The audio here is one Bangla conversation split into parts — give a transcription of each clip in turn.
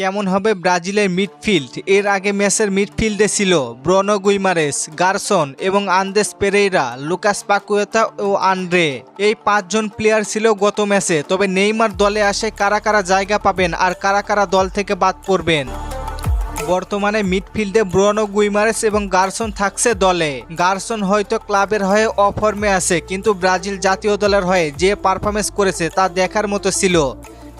কেমন হবে ব্রাজিলের মিডফিল্ড? এর আগে ম্যাচের মিডফিল্ডে ছিল ব্রনো গুইমারেস, গার্সন এবং আন্দেস পেরেইরা, লুকাস পাকুয়েতা ও আন্ড্রে এই পাঁচজন প্লেয়ার ছিল গত ম্যাচে, তবে নেইমার দলে আসে কারা কারা জায়গা পাবেন আর কারা কারা দল থেকে বাদ পড়বেন। বর্তমানে মিডফিল্ডে ব্রনো গুইমারেস এবং গার্সন থাকছে দলে। গার্সন হয়তো ক্লাবের হয়ে অফর্মে আছে, কিন্তু ব্রাজিল জাতীয় দলের হয়ে যে পারফরমেন্স করেছে তা দেখার মতো ছিল।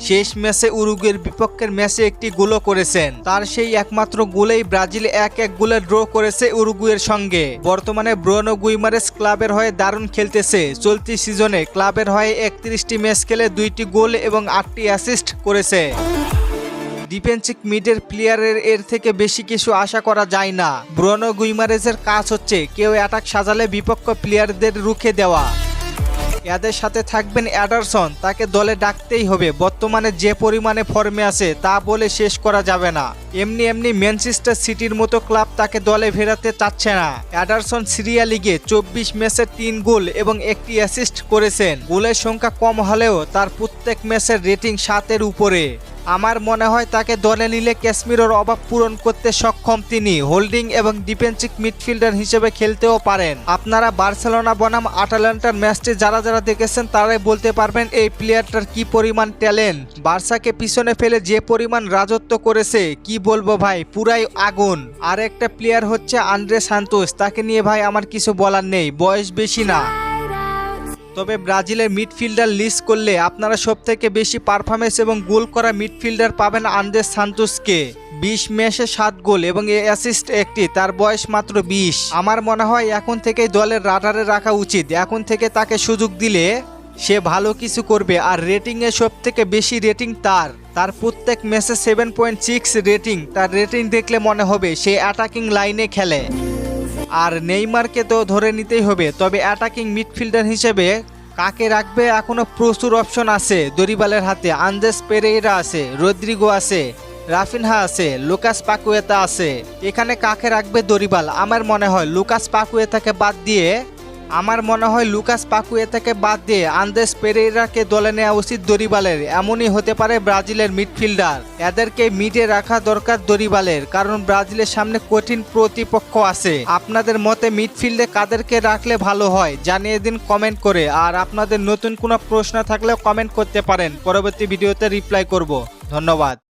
শেষ ম্যাচে উরুগুয়ের বিপক্ষের ম্যাচে একটি গোলও করেছেন। তার সেই একমাত্র গোলেই ব্রাজিল এক এক গোলে ড্র করেছে উরুগুয়ের সঙ্গে। বর্তমানে ব্রোনো গুইমারেস ক্লাবের হয়ে দারুণ খেলতেছে। চলতি সিজনে ক্লাবের হয়ে একত্রিশটি ম্যাচ খেলে দুইটি গোল এবং আটটি অ্যাসিস্ট করেছে। ডিফেন্সিভ মিডের প্লেয়ারের এর থেকে বেশি কিছু আশা করা যায় না। ব্রোনো গুইমারেজের কাজ হচ্ছে কেউ অ্যাটাক সাজালে বিপক্ষ প্লেয়ারদের রুখে দেওয়া। এদের সাথে থাকবেন অ্যাডারসন। তাকে দলে ডাকতেই হবে। বর্তমানে যে পরিমাণে ফর্মে আছে, তা বলে শেষ করা যাবে না। এমনি এমনি ম্যানচেস্টার সিটির মতো ক্লাব তাকে দলে ফেরাতে চাচ্ছে না। অ্যাডারসন সিরিয়া লিগে চব্বিশ ম্যাচে তিন গোল এবং একটি অ্যাসিস্ট করেছেন। গোলের সংখ্যা কম হলেও তার প্রত্যেক ম্যাচের রেটিং সাতের উপরে। আমার মনে হয় তাকে দলে নিলে কাশ্মীরের অভাব পূরণ করতে সক্ষম তিনি। হোল্ডিং এবং ডিফেন্সিভ মিডফিল্ডার হিসেবে খেলতেও পারেন। আপনারা বার্সেলোনা বনাম আটালান্টার ম্যাচটি যারা যারা দেখেছেন তারাই বলতে পারবেন এই প্লেয়ারটার কি পরিমাণ ট্যালেন্ট। বার্সাকে পিছনে ফেলে যে পরিমাণ রাজত্ব করেছে, কি বলব ভাই, পুরাই আগুন। আর একটা প্লেয়ার হচ্ছে আন্দ্রে সান্তোস, তাকে নিয়ে ভাই আমার কিছু বলার নেই, বয়স বেশি না। তবে ব্রাজিলের মিডফিল্ডার লিস্ট করলে আপনারা সব থেকে বেশি পারফরমেন্স এবং গোল করা মিডফিল্ডার পাবেন আন্দেস সান্তোসকে। বিশ ম্যাচে সাত গোল এবং এ অ্যাসিস্ট একটি, তার বয়স মাত্র বিশ। আমার মনে হয় এখন থেকেই দলের রাডারে রাখা উচিত। এখন থেকে তাকে সুযোগ দিলে সে ভালো কিছু করবে। আর রেটিংয়ে সব থেকে বেশি রেটিং তার। তার প্রত্যেক ম্যাচে সেভেন পয়েন্ট সিক্স রেটিং তার রেটিং দেখলে মনে হবে সে অ্যাটাকিং লাইনে খেলে। আর নেইমারকে তো ধরে নিতেই হবে, তবে অ্যাটাকিং মিডফিল্ডার হিসেবে কাকে রাখবে এখনও প্রচুর অপশন আছে দরিবালের হাতে, আন্দেস পেরেইরা আছে, রদ্রিগো আছে, রাফিনহা আছে, লুকাস পাকুয়েতা আছে। এখানে কাকে রাখবে দরিবাল? আমার মনে হয় লুকাস পাকুয়েতাকে বাদ দিয়ে আমার মনে হয় লুকাস পাকুয়েতাকে বাদ দিয়ে আন্দেস পেরেইরাকে দলে নেওয়া উচিত দরিবালের এমনই হতে পারে ব্রাজিলের মিডফিল্ডার। এদেরকে মিডে রাখা দরকার দরিবালের কারণ ব্রাজিলের সামনে কঠিন প্রতিপক্ষ আছে। আপনাদের মতে মিডফিল্ডে কাদেরকে রাখলে ভালো হয়, জানিয়ে দিন কমেন্ট করে। আর আপনাদের নতুন কোনো প্রশ্ন থাকলেও কমেন্ট করতে পারেন। পরবর্তী ভিডিওতে রিপ্লাই করব। ধন্যবাদ।